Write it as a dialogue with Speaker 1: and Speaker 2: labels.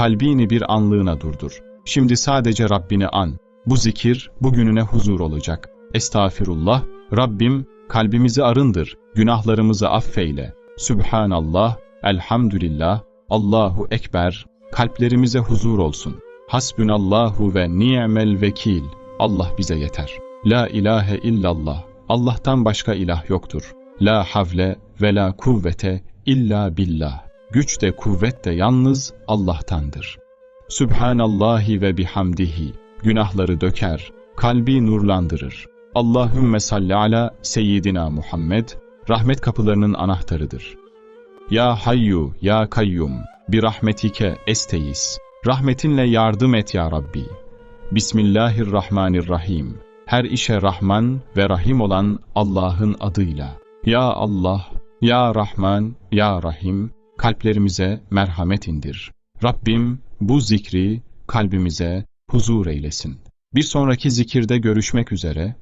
Speaker 1: kalbini bir anlığına durdur. Şimdi sadece Rabbini an. Bu zikir bugününe huzur olacak. Estağfirullah, Rabbim kalbimizi arındır, günahlarımızı affeyle. Sübhanallah, elhamdülillah, Allahu Ekber, kalplerimize huzur olsun. Hasbünallahu ve ni'mel vekil. Allah bize yeter. La ilahe illallah. Allah'tan başka ilah yoktur. La havle ve la kuvvete illa billah. Güç de kuvvet de yalnız Allah'tandır. Sübhanallahi ve bihamdihi. Günahları döker, kalbi nurlandırır. Allahümme salli ala seyyidina Muhammed, rahmet kapılarının anahtarıdır. Ya Hayyu, Ya Kayyum, bir rahmetike esteyiz. Rahmetinle yardım et ya Rabbi. Bismillahirrahmanirrahim. Her işe Rahman ve Rahim olan Allah'ın adıyla. Ya Allah, Ya Rahman, Ya Rahim, kalplerimize merhamet indir. Rabbim bu zikri kalbimize huzur eylesin. Bir sonraki zikirde görüşmek üzere,